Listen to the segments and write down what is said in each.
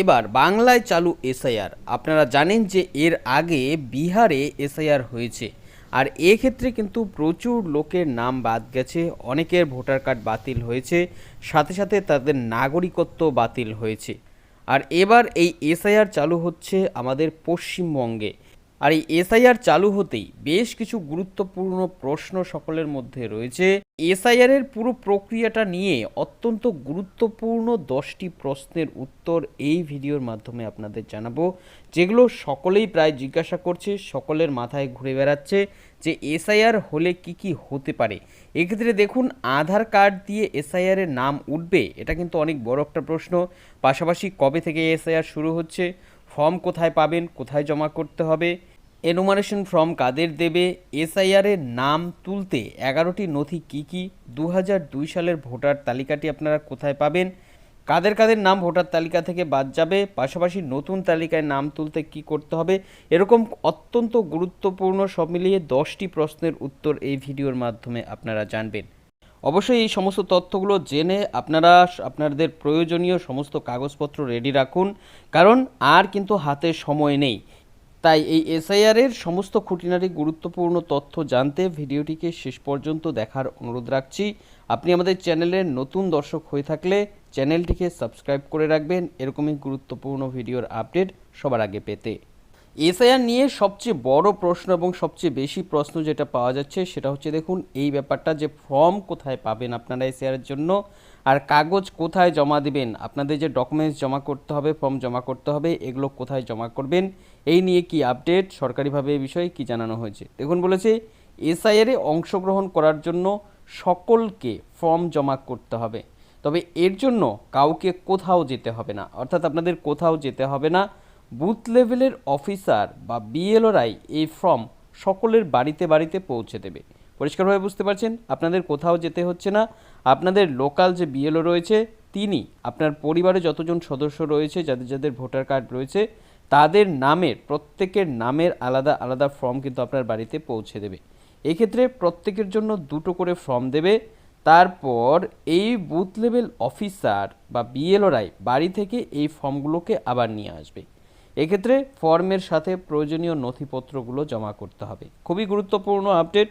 এবার বাংলায় চালু এসআইআর। আপনারা জানেন যে এর আগে বিহারে এসআইআর হয়েছে। আর এক্ষেত্রে কিন্তু প্রচুর লোকের নাম বাদ গেছে, অনেকের ভোটার কার্ড বাতিল হয়েছে, সাথে সাথে তাদের নাগরিকত্ব বাতিল হয়েছে। আর এবার এই এসআইআর চালু হচ্ছে আমাদের পশ্চিমবঙ্গে। আর এই এসআইআর চালু হতেই বেশ কিছু গুরুত্বপূর্ণ প্রশ্ন সকলের মধ্যে রয়েছে। এসআইআর এর পুরো প্রক্রিয়াটা নিয়ে অত্যন্ত গুরুত্বপূর্ণ দশটি প্রশ্নের উত্তর এই ভিডিওর মাধ্যমে আপনাদের জানাব, যেগুলো সকলেই প্রায় জিজ্ঞাসা করছে, সকলের মাথায় ঘুরে বেড়াচ্ছে যে এসআইআর হলে কি কি হতে পারে। এক্ষেত্রে দেখুন, আধার কার্ড দিয়ে এসআইআর এর নাম উঠবে, এটা কিন্তু অনেক বড় একটা প্রশ্ন। পাশাপাশি কবে থেকে এসআইআর শুরু হচ্ছে, ফর্ম কোথায় পাবেন, কোথায় জমা করতে হবে এনুমারেশন ফর্ম কাদের দেবে? এসআইআর এর নাম তুলতে এগারোটি নথি কি কি? দু দুই সালের ভোটার তালিকাটি আপনারা কোথায় পাবেন? কাদের কাদের নাম ভোটার তালিকা থেকে বাদ যাবে? পাশাপাশি নতুন তালিকায় নাম তুলতে কি করতে হবে? এরকম অত্যন্ত গুরুত্বপূর্ণ সব মিলিয়ে দশটি প্রশ্নের উত্তর এই ভিডিওর মাধ্যমে আপনারা জানবেন। অবশ্যই এই সমস্ত তথ্যগুলো জেনে আপনারা আপনাদের প্রয়োজনীয় সমস্ত কাগজপত্র রেডি রাখুন। কারণ আর কিন্তু হাতে সময় নেই। তাই এই এসআইআর এর সমস্ত খুঁটিনাটি গুরুত্বপূর্ণ তথ্য জানতে ভিডিওটিকে শেষ পর্যন্ত দেখার অনুরোধ রাখছি। আপনি আমাদের চ্যানেলের নতুন দর্শক হয়ে থাকলে চ্যানেলটিকে সাবস্ক্রাইব করে রাখবেন। এরকমই গুরুত্বপূর্ণ ভিডিওর আপডেট সবার আগে পেতে। এসআইআর নিয়ে সবচেয়ে বড় প্রশ্ন এবং সবচেয়ে বেশি প্রশ্ন যেটা পাওয়া যাচ্ছে সেটা হচ্ছে দেখুন, এই ব্যাপারটা যে ফর্ম কোথায় পাবেন আপনারা এসআইআর জন্য আর কাগজ কোথায় জমা দিবেন, আপনাদের যে ডকুমেন্টস জমা করতে হবে, ফর্ম জমা করতে হবে, এগুলো কোথায় জমা করবেন এই নিয়ে কি আপডেট সরকারিভাবে এই বিষয়ে কি জানানো হয়েছে? দেখুন বলেছে এসআইআর এ অংশগ্রহণ করার জন্য সকলকে ফর্ম জমা করতে হবে। তবে এর জন্য কাউকে কোথাও যেতে হবে না। অর্থাৎ আপনাদের কোথাও যেতে হবে না। বুথ লেভেলের অফিসার বা বিএলওরাই এই ফর্ম সকলের বাড়িতে বাড়িতে পৌঁছে দেবে। পরিষ্কারভাবে বুঝতে পারছেন? আপনাদের কোথাও যেতে হচ্ছে না। আপনাদের লোকাল যে বিএলও রয়েছে, তিনি আপনার পরিবারে যতজন সদস্য রয়েছে, যাদের যাদের ভোটার কার্ড রয়েছে তাদের নামের, প্রত্যেকের নামের আলাদা আলাদা ফর্ম কিন্তু আপনার বাড়িতে পৌঁছে দেবে। এক্ষেত্রে প্রত্যেকের জন্য দুটো করে ফর্ম দেবে। তারপর এই বুথ লেভেল অফিসার বা বিএলওরাই বাড়ি থেকে এই ফর্মগুলোকে আবার নিয়ে আসবে। এক্ষেত্রে ফর্মের সাথে প্রয়োজনীয় নথিপত্রগুলো জমা করতে হবে। খুবই গুরুত্বপূর্ণ আপডেট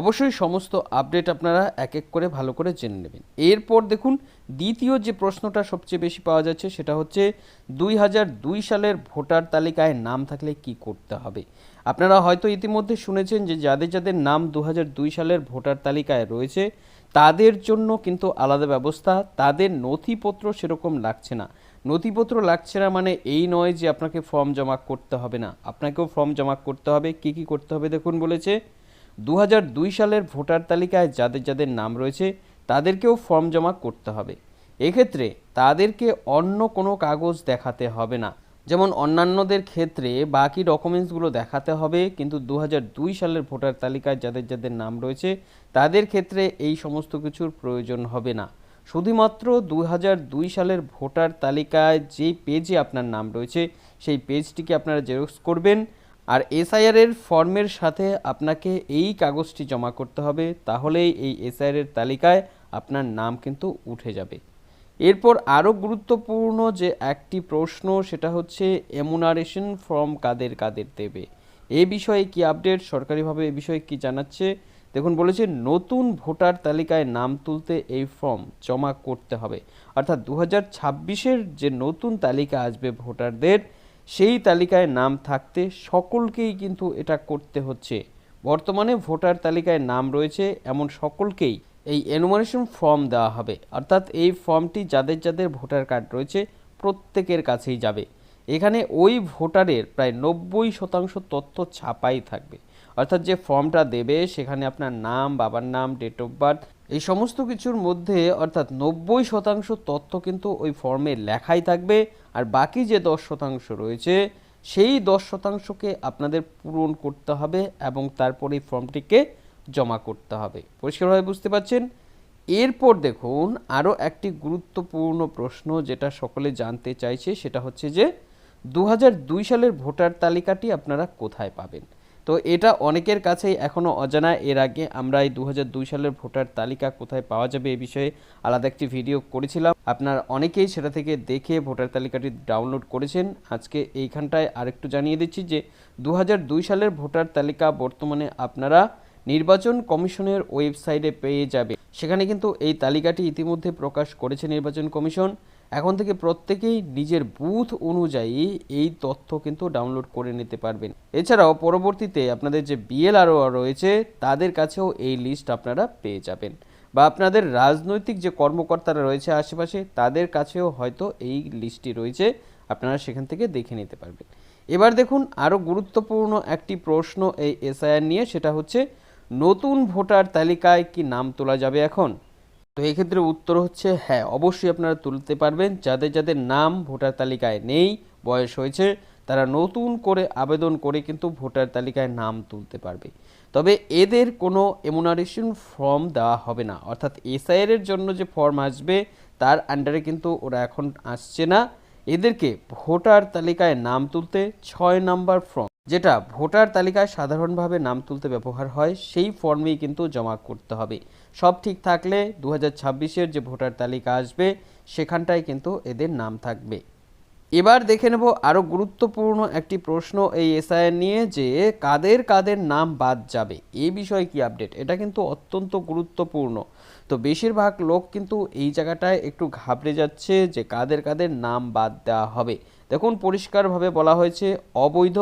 অবশ্যই সমস্ত আপডেট আপনারা এক এক করে ভালো করে জেনে নেবেন। এরপর দেখুন, দ্বিতীয় যে প্রশ্নটা সবচেয়ে বেশি পাওয়া যাচ্ছে সেটা হচ্ছে, দুই হাজার দুই সালের ভোটার তালিকায় নাম থাকলে কি করতে হবে? আপনারা হয়তো ইতিমধ্যে শুনেছেন যে যাদের যাদের নাম দু সালের ভোটার তালিকায় রয়েছে, তাদের জন্য কিন্তু আলাদা ব্যবস্থা, তাদের নথিপত্র সেরকম লাগছে না। নথিপত্র লাগছে না মানে এই নয় যে আপনাকে ফর্ম জমা করতে হবে না। আপনাকেও ফর্ম জমা করতে হবে, কি কি করতে হবে দেখুন বলেছে দু সালের ভোটার তালিকায় যাদের যাদের নাম রয়েছে, তাদেরকেও ফর্ম জমা করতে হবে। এক্ষেত্রে তাদেরকে অন্য কোনো কাগজ দেখাতে হবে না। যেমন অন্যান্যদের ক্ষেত্রে বাকি ডকুমেন্টসগুলো দেখাতে হবে, কিন্তু দু সালের ভোটার তালিকায় যাদের যাদের নাম রয়েছে, তাদের ক্ষেত্রে এই সমস্ত কিছুর প্রয়োজন হবে না। শুধুমাত্র দু সালের ভোটার তালিকায় যেই পেজে আপনার নাম রয়েছে, সেই পেজটিকে আপনারা জেরক্স করবেন। আর এসআইআর এর ফর্মের সাথে আপনাকে এই কাগজটি জমা করতে হবে, তাহলেই এই এসআইআর এর তালিকায় আপনার নাম কিন্তু উঠে যাবে। এরপর আরও গুরুত্বপূর্ণ যে একটি প্রশ্ন, সেটা হচ্ছে এমুনারেশন ফর্ম কাদের কাদের দেবে? এ বিষয়ে কি আপডেট? সরকারিভাবে এ বিষয়ে কি জানাচ্ছে? দেখুন, বলেছে নতুন ভোটার তালিকায় নাম তুলতে এই ফর্ম জমা করতে হবে। অর্থাৎ দু হাজার যে নতুন তালিকা আসবে ভোটারদের সেই তালিকায় নাম থাকতে সকলকেই কিন্তু এটা করতে হচ্ছে। বর্তমানে ভোটার তালিকায় নাম রয়েছে, এমন সকলকেই এই এনুমারেশন ফর্ম দেওয়া হবে। অর্থাৎ এই ফর্মটি যাদের যাদের ভোটার কার্ড রয়েছে, প্রত্যেকের কাছেই যাবে। এখানে ওই ভোটারের প্রায় নব্বই শতাংশ তথ্য ছাপাই থাকবে। অর্থাৎ যে ফর্মটা দেবে, সেখানে আপনার নাম, বাবার নাম ডেট অফ বার্থ এই সমস্ত কিছুর মধ্যে অর্থাৎ নব্বই শতাংশ তথ্য কিন্তু ওই ফর্মে লেখাই থাকবে। আর বাকি যে দশ শতাংশ রয়েছে, সেই দশ শতাংশকে আপনাদের পূরণ করতে হবে এবং তারপর এই ফর্মটিকে জমা করতে হবে। পরিষ্কারভাবে বুঝতে পারছেন? এরপর দেখুন, আরও একটি গুরুত্বপূর্ণ প্রশ্ন যেটা সকলে জানতে চাইছে, সেটা হচ্ছে যে দু হাজার দুই সালের ভোটার তালিকাটি আপনারা কোথায় পাবেন? তো এটা অনেকের কাছেই এখনও অজানা। এর আগে আমরা এই দু হাজার দুই সালের ভোটার তালিকা কোথায় পাওয়া যাবে এই বিষয়ে আলাদা একটি ভিডিও করেছিলাম। আপনার অনেকেই সেটা থেকে দেখে ভোটার তালিকাটি ডাউনলোড করেছেন। আজকে এইখানটায় আরেকটু জানিয়ে দিচ্ছি যে দু হাজার দুই সালের ভোটার তালিকা বর্তমানে আপনারা নির্বাচন কমিশনের ওয়েবসাইটে পেয়ে যাবে সেখানে কিন্তু এই তালিকাটি ইতিমধ্যে প্রকাশ করেছে নির্বাচন কমিশন। এখন থেকে প্রত্যেকেই নিজের বুথ অনুযায়ী এই তথ্য কিন্তু ডাউনলোড করে নিতে পারবেন। এছাড়াও পরবর্তীতে আপনাদের যে বিএলআরও রয়েছে, তাদের কাছেও এই লিস্ট আপনারা পেয়ে যাবেন। বা আপনাদের রাজনৈতিক যে কর্মকর্তারা রয়েছে আশেপাশে, তাদের কাছেও হয়তো এই লিস্টটি রয়েছে, আপনারা সেখান থেকে দেখে নিতে পারবেন। এবার দেখুন, আরও গুরুত্বপূর্ণ একটি প্রশ্ন এই এসআইআর নিয়ে, সেটা হচ্ছে, নতুন ভোটার তালিকায় কি নাম তোলা যাবে এখন? তো এক্ষেত্রে উত্তর হচ্ছে হ্যাঁ অবশ্যই আপনারা তুলতে পারবেন। যাদের যাদের নাম ভোটার তালিকায় নেই, বয়স হয়েছে, তারা নতুন করে আবেদন করে কিন্তু ভোটার তালিকায় নাম তুলতে পারবে। তবে এদের কোনো এমুনারেশন ফর্ম দেওয়া হবে না। অর্থাৎ এসআইআর এর জন্য যে ফর্ম আসবে, তার আন্ডারে কিন্তু ওরা এখন আসছে না। এদেরকে ভোটার তালিকায় নাম তুলতে ছয় নাম্বার ফর্ম, যেটা ভোটার তালিকায় সাধারণভাবে নাম তুলতে ব্যবহার হয়, সেই ফর্মেই কিন্তু জমা করতে হবে। সব ঠিক থাকলে দু হাজার যে ভোটার তালিকা আসবে, সেখানটায় কিন্তু এদের নাম থাকবে। এবার দেখে নেব আরও গুরুত্বপূর্ণ একটি প্রশ্ন এই এসআইআর নিয়ে যে কাদের কাদের নাম বাদ যাবে। এই বিষয়ে কি আপডেট? এটা কিন্তু অত্যন্ত গুরুত্বপূর্ণ। তো বেশিরভাগ লোক কিন্তু এই জায়গাটায় একটু ঘাবড়ে যাচ্ছে যে কাদের কাদের নাম বাদ দেওয়া হবে। দেখুন, পরিষ্কারভাবে বলা হয়েছে অবৈধ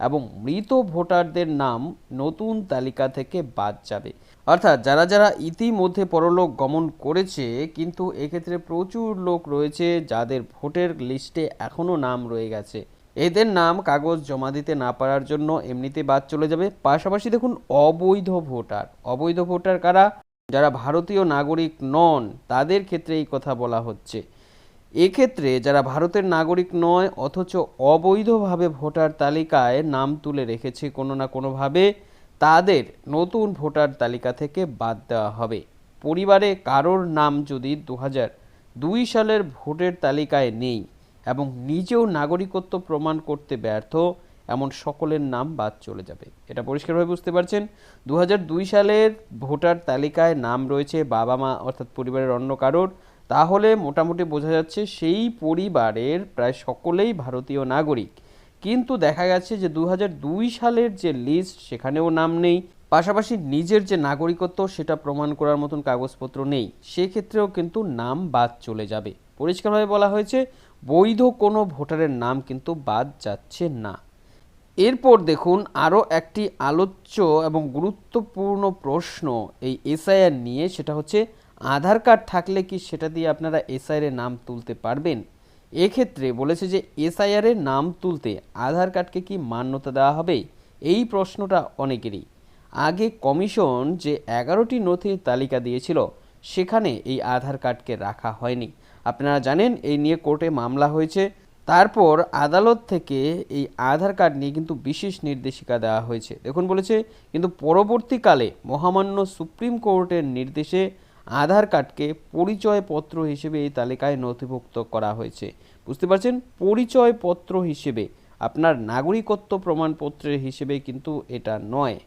এবং মৃত ভোটারদের নাম নতুন তালিকা থেকে বাদ যাবে। অর্থাৎ যারা যারা ইতিমধ্যে পরলোক গমন করেছে, কিন্তু এক্ষেত্রে প্রচুর লোক রয়েছে যাদের ভোটের লিস্টে এখনও নাম রয়ে গেছে। এদের নাম কাগজ জমা দিতে না পারার জন্য এমনিতে বাদ চলে যাবে। পাশাপাশি দেখুন, অবৈধ ভোটার। অবৈধ ভোটার কারা? যারা ভারতীয় নাগরিক নন, তাদের ক্ষেত্রে এই কথা বলা হচ্ছে। এক্ষেত্রে যারা ভারতের নাগরিক নয়, অথচ অবৈধভাবে ভোটার তালিকায় নাম তুলে রেখেছে কোনো না কোনোভাবে তাদের নতুন ভোটার তালিকা থেকে বাদ দেওয়া হবে। পরিবারে কারোর নাম যদি দু দুই সালের ভোটের তালিকায় নেই এবং নিজেও নাগরিকত্ব প্রমাণ করতে ব্যর্থ, এমন সকলের নাম বাদ চলে যাবে। এটা পরিষ্কারভাবে বুঝতে পারছেন? দু হাজার দুই সালের ভোটার তালিকায় নাম রয়েছে বাবা মা অর্থাৎ পরিবারের অন্য কারোর। তাহলে মোটামুটি বোঝা যাচ্ছে সেই পরিবারের প্রায় সকলেই ভারতীয় নাগরিক। কিন্তু দেখা গেছে যে দু হাজার দুই সালের যে লিস্ট সেখানেও নাম নেই। পাশাপাশি নিজের যে নাগরিকত্ব সেটা প্রমাণ করার মতন কাগজপত্র নেই। সেক্ষেত্রেও কিন্তু নাম বাদ চলে যাবে। পরিষ্কারভাবে বলা হয়েছে, বৈধ কোনো ভোটারের নাম কিন্তু বাদ যাচ্ছে না। এরপর দেখুন আরও একটি আলোচ্য এবং গুরুত্বপূর্ণ প্রশ্ন এই এসআইআর নিয়ে, সেটা হচ্ছে, আধার কার্ড থাকলে কি সেটা দিয়ে আপনারা এসআইআর নাম তুলতে পারবেন? এক্ষেত্রে বলেছে যে এসআইআর এর নাম তুলতে আধার কার্ডকে কি মান্যতা দেওয়া হবে? এই প্রশ্নটা অনেকেরই। আগে কমিশন যে এগারোটি নথির তালিকা দিয়েছিল, সেখানে এই আধার কার্ডকে রাখা হয়নি। আপনারা জানেন, এই নিয়ে কোর্টে মামলা হয়েছে। তারপর আদালত থেকে এই আধার কার্ড নিয়ে কিন্তু বিশেষ নির্দেশিকা দেওয়া হয়েছে। দেখুন বলেছে, কিন্তু পরবর্তীকালে মহামান্য সুপ্রিম কোর্টের নির্দেশে আধার কার্ডকে পরিচয়পত্র হিসেবে এই তালিকায় নথিভুক্ত করা হয়েছে। বুঝতে পারছেন? পরিচয়পত্র হিসেবে, আপনার নাগরিকত্ব প্রমাণপত্রের হিসেবে কিন্তু এটা নয়।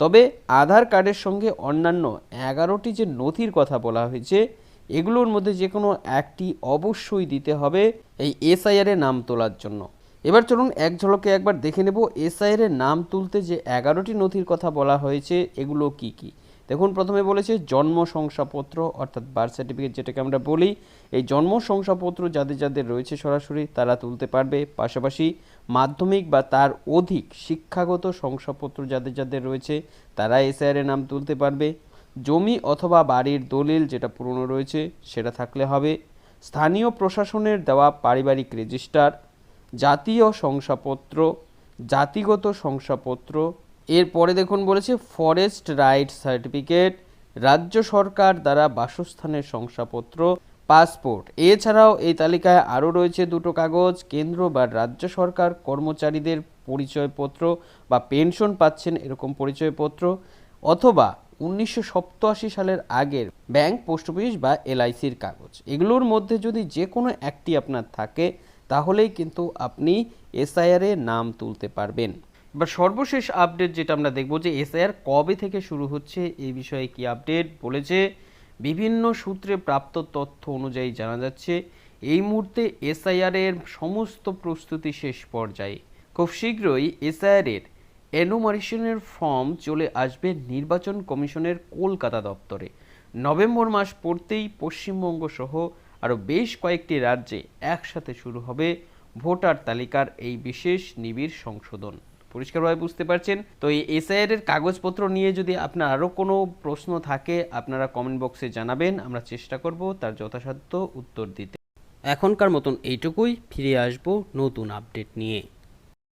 তবে আধার কার্ডের সঙ্গে অন্যান্য এগারোটি যে নথির কথা বলা হয়েছে, এগুলোর মধ্যে যে কোনো একটি অবশ্যই দিতে হবে এই এসআইআর নাম তোলার জন্য। এবার চলুন এক ঝলকে একবার দেখে নেব এসআইআর নাম তুলতে যে এগারোটি নথির কথা বলা হয়েছে, এগুলো কি কি? দেখুন, প্রথমে বলেছে জন্ম শংসাপত্র, অর্থাৎ বার্থ সার্টিফিকেট যেটাকে আমরা বলি, এই জন্ম শংসাপত্র যাদের যাদের রয়েছে সরাসরি তারা তুলতে পারবে। পাশাপাশি মাধ্যমিক বা তার অধিক শিক্ষাগত শংসাপত্র যাদের যাদের রয়েছে, তারা এসআইআর এর নাম তুলতে পারবে। জমি অথবা বাড়ির দলিল যেটা পুরনো রয়েছে, সেটা থাকলে হবে। স্থানীয় প্রশাসনের দেওয়া পারিবারিক রেজিস্টার জাতীয় শংসাপত্র, জাতিগত শংসাপত্র এরপরে দেখুন বলেছে ফরেস্ট রাইট সার্টিফিকেট রাজ্য সরকার দ্বারা বাসস্থানের শংসাপত্র পাসপোর্ট এছাড়াও এই তালিকায় আরও রয়েছে দুটো কাগজ, কেন্দ্র বা রাজ্য সরকার কর্মচারীদের পরিচয়পত্র বা পেনশন পাচ্ছেন এরকম পরিচয়পত্র, অথবা উনিশশো সালের আগের ব্যাংক পোস্ট অফিস বা এলআইসির কাগজ। এগুলোর মধ্যে যদি যে কোনো একটি আপনার থাকে, তাহলেই কিন্তু আপনি এসআইআর নাম তুলতে পারবেন। এবার সর্বশেষ আপডেট যেটা আমরা দেখব যে এসআইআর কবে থেকে শুরু হচ্ছে এই বিষয়ে কি আপডেট বলেছে, বিভিন্ন সূত্রে প্রাপ্ত তথ্য অনুযায়ী জানা যাচ্ছে, এই মুহূর্তে এসআইআর এর সমস্ত প্রস্তুতি শেষ পর্যায়ে। খুব শীঘ্রই এসআইআর এর এনুমারেশনের ফর্ম চলে আসবে নির্বাচন কমিশনের কলকাতা দপ্তরে। নভেম্বর মাস পড়তেই পশ্চিমবঙ্গ সহ আরও বেশ কয়েকটি রাজ্যে একসাথে শুরু হবে ভোটার তালিকার এই বিশেষ নিবিড় সংশোধন। পরিষ্কারভাবে বুঝতে পারছেন। তো এই এসআইআর এর কাগজপত্র নিয়ে যদি আপনার আরও কোনো প্রশ্ন থাকে, আপনারা কমেন্ট বক্সে জানাবেন। আমরা চেষ্টা করব তার যথাসাধ্য উত্তর দিতে। এখনকার মতন এইটুকুই। ফিরে আসব নতুন আপডেট নিয়ে।